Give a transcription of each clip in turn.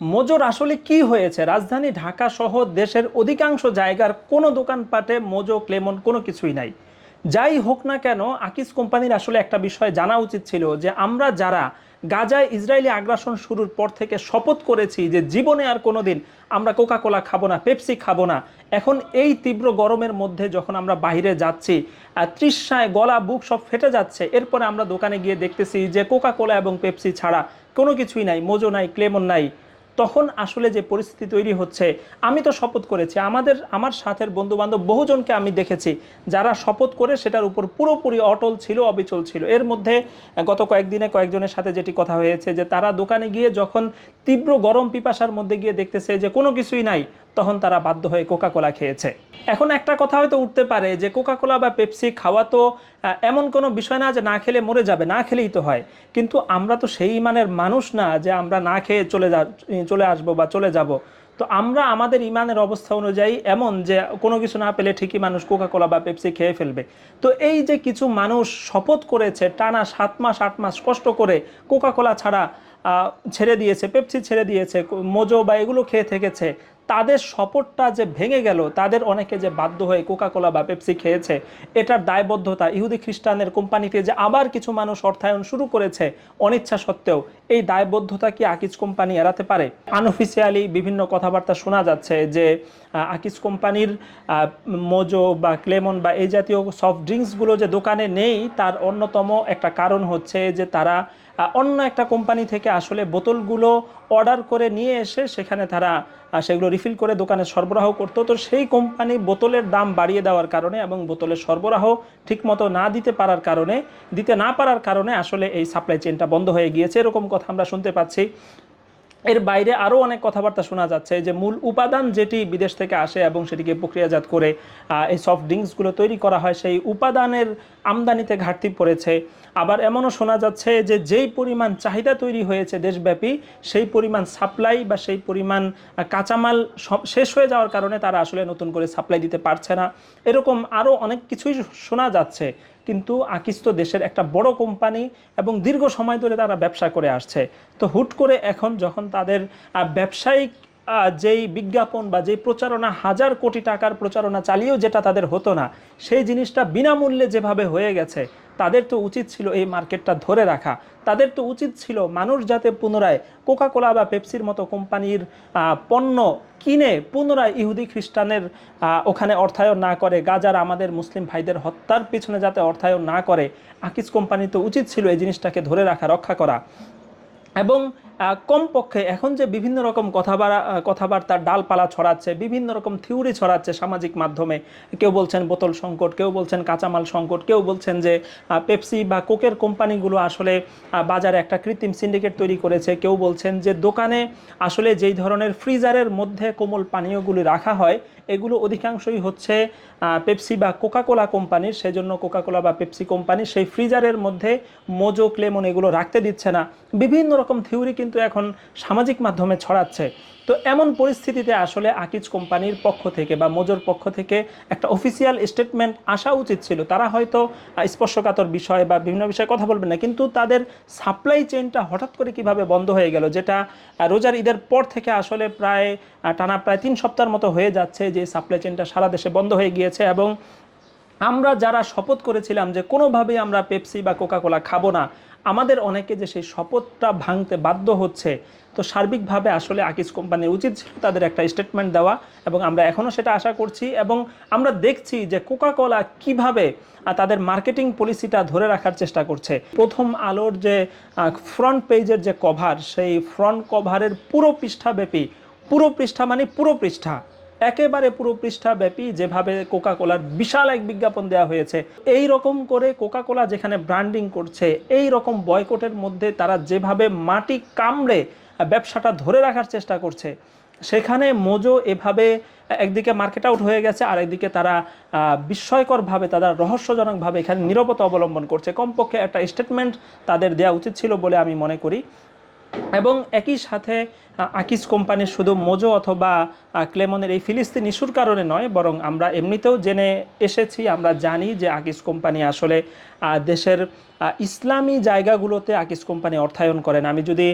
মোজোর আসলে কি হয়েছে? রাজধানী, ঢাকা সহ দেশের অধিকাংশ জায়গার কোনো দোকানপাটে মোজো ক্লেমন কোনো কিছুই নাই। যাই হোক না কেন, আকিস কোম্পানির আসলে একটা বিষয় জানা উচিত ছিল যে আমরা যারা গাজায় ইসরায়েলি আগ্রাসন শুরুর পর থেকে শপথ করেছি যে জীবনে আর কোনোদিন আমরা কোকা কোলা খাব না, পেপসি খাব না, এখন এই তীব্র গরমের মধ্যে যখন আমরা বাইরে যাচ্ছি তৃষ্ণায় গলা বুক সব ফেটে যাচ্ছে, এরপরে আমরা দোকানে গিয়ে দেখতেছি যে কোকা কোলা এবং পেপসি ছাড়া কোনো কিছুই নাই মোজো নাই, ক্লেমন নাই। তখন আসলে যে পরিস্থিতি তৈরি হচ্ছে, আমি তো শপথ করেছি। আমাদের, আমার সাথের বন্ধুবান্ধব বহুজনকে আমি দেখেছি, যারা শপথ করে সেটার উপর পুরোপুরি অটল ছিল, অবিচল ছিল। এর মধ্যে গত কয়েকদিনে কয়েকজনের সাথে যেটি কথা হয়েছে যে, তারা দোকানে গিয়ে যখন তীব্র গরম পিপাসার মধ্যে গিয়ে দেখতেছে যে, কোনো কিছুই নাই তখন তারা বাধ্য হয়ে কোকা কোলা খেয়েছে। এখন একটা কথা হয়তো উঠতে পারে যে কোকা কোলা বা পেপসি খাওয়া তো এমন কোনো বিষয় না যে না খেলে মরে যাবে, না খেলেই তো হয়। কিন্তু আমরা তো সেই মানের মানুষ না যে আমরা না খেয়ে চলে যা, চলে আসব বা চলে যাব। তো আমরা আমাদের ইমানের অবস্থা অনুযায়ী এমন যে কোনো কিছু না পেলে ঠিকই মানুষ কোকা কোলা বা পেপসি খেয়ে ফেলবে। তো এই যে কিছু মানুষ শপথ করেছে, টানা সাত মাস, আট মাস কষ্ট করে কোকা কোলা ছাড়া ছেড়ে দিয়েছে পেপসি ছেড়ে দিয়েছে মোজো বা এগুলো খেয়ে থেকেছে তাদের শপথটা যে ভেঙে গেল, তাদের অনেকে যে বাধ্য হয়ে কোকা কোলা বা পেপসি খেয়েছে, এটার দায়বদ্ধতা ইহুদি খ্রিস্টানের কোম্পানিতে যে আবার কিছু মানুষ অর্থায়ন শুরু করেছে, অনিচ্ছা সত্ত্বেও এই দায়বদ্ধতা কি আকিজ কোম্পানি এড়াতে পারে? আনঅফিসিয়ালি বিভিন্ন কথাবার্তা শোনা যাচ্ছে যে আকিজ কোম্পানির মোজো বা ক্লেমন বা এই জাতীয় সফট ড্রিঙ্কসগুলো যে দোকানে নেই, তার অন্যতম একটা কারণ হচ্ছে যে তারা অন্য একটা কোম্পানি থেকে আসলে বোতলগুলো অর্ডার করে নিয়ে এসে সেখানে তারা সেগুলো রিফিল করে দোকানে সরবরাহ করতো। তো সেই কোম্পানি বোতলের দাম বাড়িয়ে দেওয়ার কারণে এবং বোতলের সরবরাহ ঠিকমতো না দিতে পারার কারণে, দিতে না পারার কারণে আসলে এই সাপ্লাই চেনটা বন্ধ হয়ে গিয়েছে। এরকম কথা আমরা শুনতে পাচ্ছি। এর বাইরে আরও অনেক কথাবার্তা শোনা যাচ্ছে যে মূল উপাদান যেটি বিদেশ থেকে আসে এবং সেটিকে প্রক্রিয়াজাত করে এই সফট ড্রিঙ্কসগুলো তৈরি করা হয়, সেই উপাদানের আমদানিতে ঘাটতি পড়েছে। আবার এমনও শোনা যাচ্ছে যে যেই পরিমাণ চাহিদা তৈরি হয়েছে দেশব্যাপী, সেই পরিমাণ সাপ্লাই বা সেই পরিমাণ কাঁচামাল শেষ হয়ে যাওয়ার কারণে তারা আসলে নতুন করে সাপ্লাই দিতে পারছে না। এরকম আরও অনেক কিছুই শোনা যাচ্ছে। কিন্তু আকিস্ত দেশের একটা বড় কোম্পানি এবং দীর্ঘ সময় ধরে তারা ব্যবসা করে আসছে। তো হুট করে এখন যখন তাদের ব্যবসায়িক যেই বিজ্ঞাপন বা যেই প্রচারণা হাজার কোটি টাকার প্রচারণা চালিয়েও যেটা তাদের হতো না, সেই জিনিসটা বিনামূল্যে যেভাবে হয়ে গেছে, তাদের তো উচিত ছিল এই মার্কেটটা ধরে রাখা। তাদের তো উচিত ছিল মানুষ যাতে পুনরায় কোকা কোলা বা পেপসির মতো কোম্পানির পণ্য কিনে পুনরায় ইহুদি খ্রিস্টানের ওখানে অর্থায়ন না করে, গাজার আমাদের মুসলিম ভাইদের হত্যার পিছনে যাতে অর্থায়ন না করে, আকিস কোম্পানি তো উচিত ছিল এই জিনিসটাকে ধরে রাখা, রক্ষা করা। এবং কমপক্ষে এখন যে বিভিন্ন রকম কথাবার্তা কথাবার্তার ডালপালা ছড়াচ্ছে, বিভিন্ন রকম থিওরি ছড়াচ্ছে সামাজিক মাধ্যমে, কেউ বলছেন বোতল সংকট, কেউ বলছেন কাঁচামাল সংকট, কেউ বলছেন যে পেপসি বা কোকের কোম্পানিগুলো আসলে বাজারে একটা কৃত্রিম সিন্ডিকেট তৈরি করেছে, কেউ বলছেন যে দোকানে আসলে যেই ধরনের ফ্রিজারের মধ্যে কোমল পানীয়গুলি রাখা হয়, এগুলো অধিকাংশই হচ্ছে পেপসি বা কোকাকোলা কোম্পানির, সেজন্য কোকাকোলা বা পেপসি কোম্পানি সেই ফ্রিজারের মধ্যে মোজো ক্লেমন এগুলো রাখতে দিচ্ছে না। বিভিন্ন রকম থিওরি কিন্তু এখন সামাজিক মাধ্যমে ছড়াচ্ছে। তো এমন পরিস্থিতিতে আসলে আকিজ কোম্পানির পক্ষ থেকে বা মোজোর পক্ষ থেকে একটা অফিসিয়াল স্টেটমেন্ট আসা উচিত ছিল। তারা হয়তো স্পর্শকাতর বিষয় বা বিভিন্ন বিষয়ে কথা বলবেন না, কিন্তু তাদের সাপ্লাই চেইনটা হঠাৎ করে কীভাবে বন্ধ হয়ে গেল, যেটা রোজার ঈদের পর থেকে আসলে প্রায় টানা প্রায় তিন সপ্তাহের মতো হয়ে যাচ্ছে যে সাপ্লাই চেইনটা সারা দেশে বন্ধ হয়ে গিয়েছে এবং আমরা যারা শপথ করেছিলাম যে কোনোভাবেই আমরা পেপসি বা কোকাকোলা খাব না, আমাদের অনেকে যে সেই শপথটা ভাঙতে বাধ্য হচ্ছে, তো সার্বিকভাবে আসলে আকিস কোম্পানির উচিত ছিল তাদের একটা স্টেটমেন্ট দেওয়া এবং আমরা এখনও সেটা আশা করছি এবং আমরা দেখছি যে কোকাকোলা কীভাবে তাদের মার্কেটিং পলিসিটা ধরে রাখার চেষ্টা করছে। প্রথম আলোর যে ফ্রন্ট পেজের যে কভার সেই ফ্রন্ট কভারের পুরো পৃষ্ঠাব্যাপী, পুরো পৃষ্ঠা মানে পুরো পৃষ্ঠা। একেবারে পুরো পৃষ্ঠাব্যাপী যেভাবে কোকা কোলার বিশাল এক বিজ্ঞাপন দেওয়া হয়েছে, এই রকম করে কোকা কোলা যেখানে ব্র্যান্ডিং করছে, এই রকম বয়কটের মধ্যে তারা যেভাবে মাটি কামড়ে ব্যবসাটা ধরে রাখার চেষ্টা করছে, সেখানে মোজো এভাবে একদিকে মার্কেট আউট হয়ে গেছে আর একদিকে তারা বিস্ময়করভাবে, তারা রহস্যজনকভাবে এখানে নিরবতা অবলম্বন করছে। কমপক্ষে একটা স্টেটমেন্ট তাদের দেওয়া উচিত ছিল বলে আমি মনে করি। এবং একই সাথে আকিস কোম্পানির শুধু মোজো অথবা ক্লেমনের এই ফিলিস্তিন ইস্যুর কারণে নয়, বরং আমরা এমনিতেও জেনে এসেছি, আমরা জানি যে আকিস কোম্পানি আসলে দেশের ইসলামী জায়গাগুলোতে আকিস কোম্পানি অর্থায়ন করেন। আমি যদি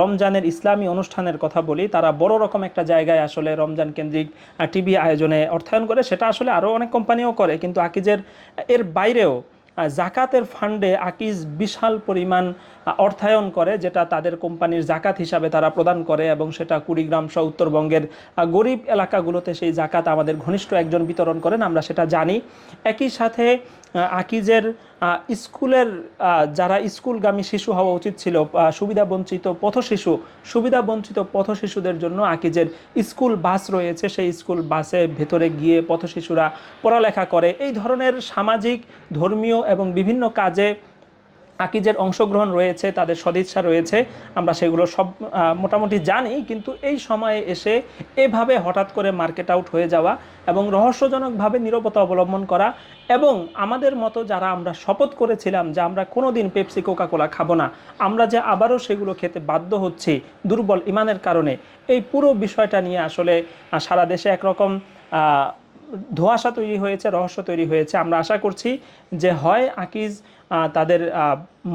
রমজানের ইসলামী অনুষ্ঠানের কথা বলি, তারা বড় রকম একটা জায়গায় আসলে রমজান কেন্দ্রিক টিভি আয়োজনে অর্থায়ন করে, সেটা আসলে আরও অনেক কোম্পানিও করে। কিন্তু আকিজের, এর বাইরেও জাকাতের ফান্ডে আকিজ বিশাল পরিমাণ অর্থায়ন করে, যেটা তাদের কোম্পানির জাকাত হিসাবে তারা প্রদান করে এবং সেটা কুড়িগ্রাম সহ উত্তরবঙ্গের গরিব এলাকাগুলোতে সেই জাকাত আমাদের ঘনিষ্ঠ একজন বিতরণ করেন, আমরা সেটা জানি। একই সাথে আকিজের স্কুলের যারা স্কুলগামী শিশু হওয়া উচিত ছিল সুবিধা সুবিধাবঞ্চিত পথ শিশু সুবিধাবঞ্চিত পথ শিশুদের জন্য আকিজের স্কুল বাস রয়েছে। সেই স্কুল বাসে ভেতরে গিয়ে পথ শিশুরা পড়ালেখা করে। এই ধরনের সামাজিক, ধর্মীয় এবং বিভিন্ন কাজে আকিজের অংশগ্রহণ রয়েছে, তাদের সদিচ্ছা রয়েছে, আমরা সেগুলো সব মোটামুটি জানি, কিন্তু এই সময়ে এসে এভাবে হঠাৎ করে মার্কেট আউট হয়ে যাওয়া এবং রহস্যজনকভাবে নিরবতা অবলম্বন করা এবং আমাদের মতো যারা আমরা শপথ করেছিলাম যে আমরা কোনোদিন পেপসি কোকা কোলা খাব না, আমরা যে আবারও সেগুলো খেতে বাধ্য হচ্ছি দুর্বল ইমানের কারণে, এই পুরো বিষয়টা নিয়ে আসলে সারা দেশে একরকম ধোঁয়াশা তৈরি হয়েছে, রহস্য তৈরি হয়েছে। আমরা আশা করছি যে হয় আকিজ তাদের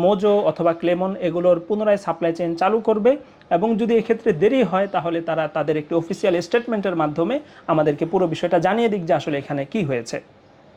মোজো অথবা ক্লেমন এগুলোর পুনরায় সাপ্লাই চেইন চালু করবে এবং যদি এক্ষেত্রে দেরি হয় তাহলে তারা তাদের একটি অফিসিয়াল স্টেটমেন্টের মাধ্যমে আমাদেরকে পুরো বিষয়টা জানিয়ে দিক যে আসলে এখানে কি হয়েছে।